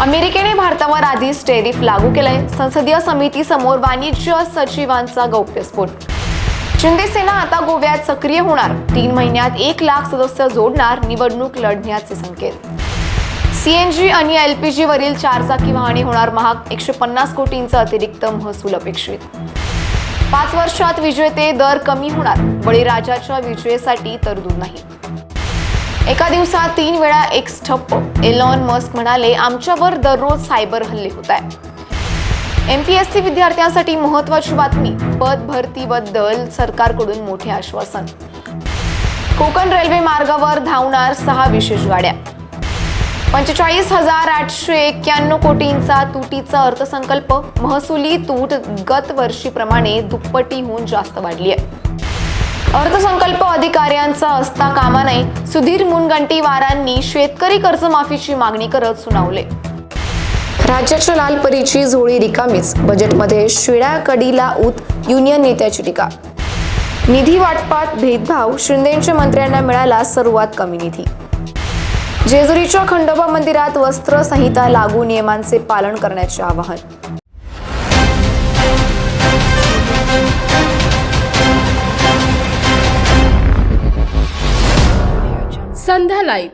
अमेरिकेने भारतावर आधीच टेरिफ लागू केलंय. संसदीय समिती समोर वाणिज्य सचिवांचा गौप्यस्फोट शिंदे सेना आता गोव्यात सक्रिय होणार. तीन महिन्यात एक लाख सदस्य जोडणार निवडणूक लढण्याचे संकेत. सीएनजी आणि एलपीजी वरील चारचाकी वाहने होणार महाग. एकशे पन्नास कोटींचा अतिरिक्त महसूल अपेक्षित. पाच वर्षात विजेते दर कमी होणार. बळीराजाच्या विजयेसाठी तरतूद नाही. एका दिवसात तीन वेळा एक ठप्प एलॉन मस्क म्हणाले आमच्यावर दररोज सायबर हल्ले होत आहे एम पी एस सी विद्यार्थ्यांसाठी महत्वाची बातमी पद भरतीबद्दल सरकारकडून मोठे आश्वासन. कोकण रेल्वे मार्गावर धावणार सहा विशेष गाड्या. पंचेचाळीस हजार आठशे एक्क्याण्णव कोटींचा तुटीचा अर्थसंकल्प. महसुली तूट गत वर्षीप्रमाणे दुप्पटीहून जास्त वाढली आहे. अर्थसंकल्प अधिकाऱ्यांचा असता कामा नये. सुधीर मुनगंटीवारांनी शेतकरी कर्जमाफीची मागणी करत सुनावले. राज्याच्या लालपरीची झोळी रिकामीच. बजेटमध्ये शिळ्या कडीला ऊत. युनियन नेत्याची टीका. निधी वाटपात भेदभाव. शिंदेच्या मंत्र्यांना मिळाला सर्वात कमी निधी. जेजुरीच्या खंडोबा मंदिरात वस्त्र संहिता लागू नियमांचे पालन करण्याचे आवाहन. ಸಂಧ್ಯಾ ಲೈವ್